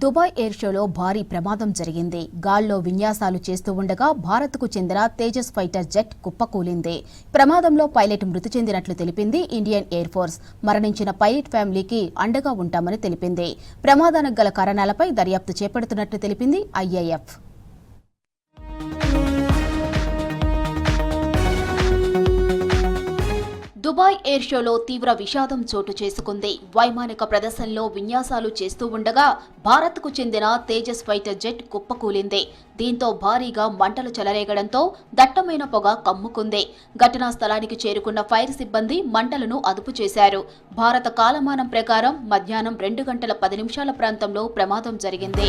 Dubai air షోలో భారీ ప్రమాదం జరిగింది. గాల్లో విన్యాసాలు చేస్తూ ఉండగా భారత్కు చెందిన తేజస్ ఫైటర్ జెట్ కుప్పకూలింది. ప్రమాదంలో పైలట్ మృతి చెందినట్లు తెలిపింది ఇండియన్ ఎయిర్ ఫోర్స్. మరణించిన పైలట్ ఫ్యామిలీకి అండగా ఉంటామని తెలిపింది. ప్రమాదానికి గల కారణాలపై దర్యాప్తు చేపడుతున్నట్లు తెలిపింది ఐఏఎఫ్. దుబాయ్ ఎయిర్ షోలో తీవ్ర విషాదం చోటు చేసుకుంది. వైమానిక ప్రదర్శనలో విన్యాసాలు చేస్తూ ఉండగా భారత్కు చెందిన తేజస్ ఫైటర్ జెట్ కుప్పకూలింది. దీంతో భారీగా మంటలు చెలరేగడంతో దట్టమైన పొగ కమ్ముకుంది. ఘటనా స్థలానికి చేరుకున్న ఫైర్ సిబ్బంది మంటలను అదుపు చేశారు. భారత కాలమానం ప్రకారం మధ్యాహ్నం రెండు గంటల పది నిమిషాల ప్రాంతంలో ప్రమాదం జరిగింది.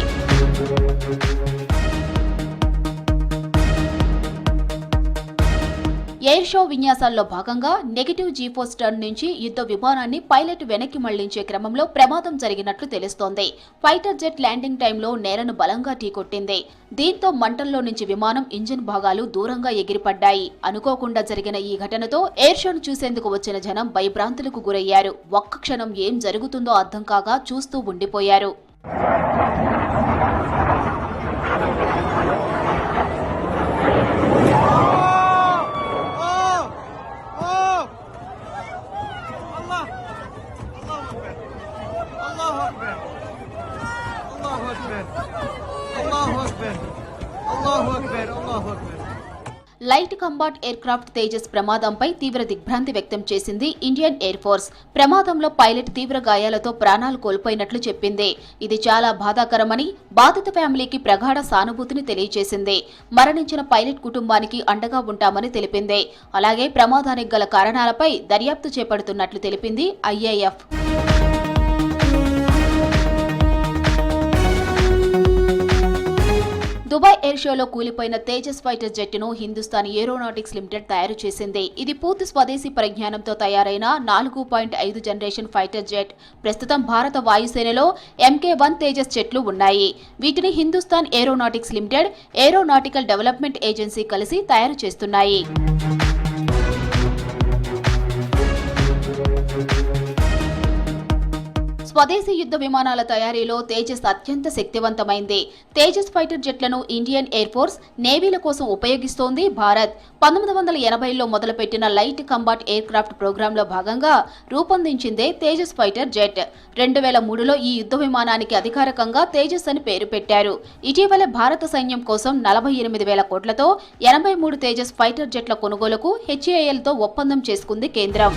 ఎయిర్ షో విన్యాసాల్లో భాగంగా నెగిటివ్ జీఫోర్స్ టర్న్ నుంచి యుద్ధ విమానాన్ని పైలట్ వెనక్కి మళ్ళించే క్రమంలో ప్రమాదం జరిగినట్లు తెలుస్తోంది. ఫైటర్ జెట్ ల్యాండింగ్ టైంలో నేలను బలంగా ఢీకొట్టింది. దీంతో మంటల్లో నుంచి విమానం ఇంజిన్ భాగాలు దూరంగా ఎగిరిపడ్డాయి. అనుకోకుండా జరిగిన ఈ ఘటనతో ఎయిర్ షోను చూసేందుకు వచ్చిన జనం భయభ్రాంతులకు గురయ్యారు. ఒక్క క్షణం ఏం జరుగుతుందో అర్థం కాగా చూస్తూ ఉండిపోయారు. Allahu Akbar! Allahu Akbar! Allahu Akbar! Allahu Akbar! Light combat aircraft Tejas ప్రమాదంపై తీవ్ర దిగ్భ్రాంతి వ్యక్తం చేసింది ఇండియన్ ఎయిర్ ఫోర్స్ ప్రమాదంలో పైలట్ తీవ్ర గాయాలతో ప్రాణాలు కోల్పోయినట్లు చెప్పింది ఇది చాలా బాధాకరమని బాధిత ఫ్యామిలీకి ప్రగాఢ సానుభూతిని తెలియజేసింది మరణించిన పైలట్ కుటుంబానికి అండగా ఉంటామని తెలిపింది అలాగే ప్రమాదానికి గల కారణాలపై దర్యాప్తు చేపడుతున్నట్లు తెలిపింది ఐఏఎఫ్ దుబాయ్ ఎయిర్ షోలో కూలిపోయిన తేజస్ ఫైటర్ జెట్ను హిందుస్థాన్ ఏరోనాటిక్స్ లిమిటెడ్ తయారు చేసింది. ఇది పూర్తి స్వదేశీ పరిజ్ఞానంతో తయారైన నాలుగు పాయింట్ ఐదు జనరేషన్ ఫైటర్ జెట్. ప్రస్తుతం భారత వాయుసేనలో ఎంకే వన్ తేజస్ జెట్లు ఉన్నాయి. వీటిని Hindustan aeronautics limited aeronautical development agency కలిసి తయారు చేస్తున్నాయి. స్వదేశీ యుద్ధ విమానాల తయారీలో తేజస్ అత్యంత శక్తివంతమైంది. తేజస్ ఫైటర్ జెట్లను ఇండియన్ ఎయిర్ ఫోర్స్ నేవీల కోసం ఉపయోగిస్తోంది భారత్. పంతొమ్మిది వందల ఎనభైలో మొదలుపెట్టిన లైట్ కంబాట్ ఎయిర్ క్రాఫ్ట్ ప్రోగ్రాంలో భాగంగా రూపొందించిందే తేజస్ ఫైటర్ జెట్. రెండు వేల మూడులో ఈ యుద్ధ విమానానికి అధికారికంగా తేజస్ అని పేరు పెట్టారు. ఇటీవలే భారత సైన్యం కోసం నలభై ఎనిమిది వేల కోట్లతో ఎనభై మూడు తేజస్ ఫైటర్ జెట్ల కొనుగోలుకు హెచ్ఏఎల్తో ఒప్పందం చేసుకుంది కేంద్రం.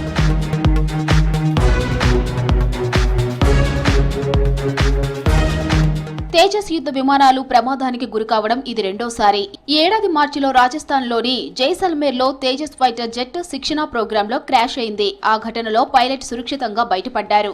తేజస్ యుద్ధ విమానాలు ప్రమాదానికి గురికావడం ఇది రెండోసారి. ఈ ఏడాది మార్చిలో రాజస్థాన్లోని జైసల్మేర్లో తేజస్ ఫైటర్ జెట్ శిక్షణా ప్రోగ్రాంలో క్రాష్ అయింది. ఆ ఘటనలో పైలట్ సురక్షితంగా బయటపడ్డారు.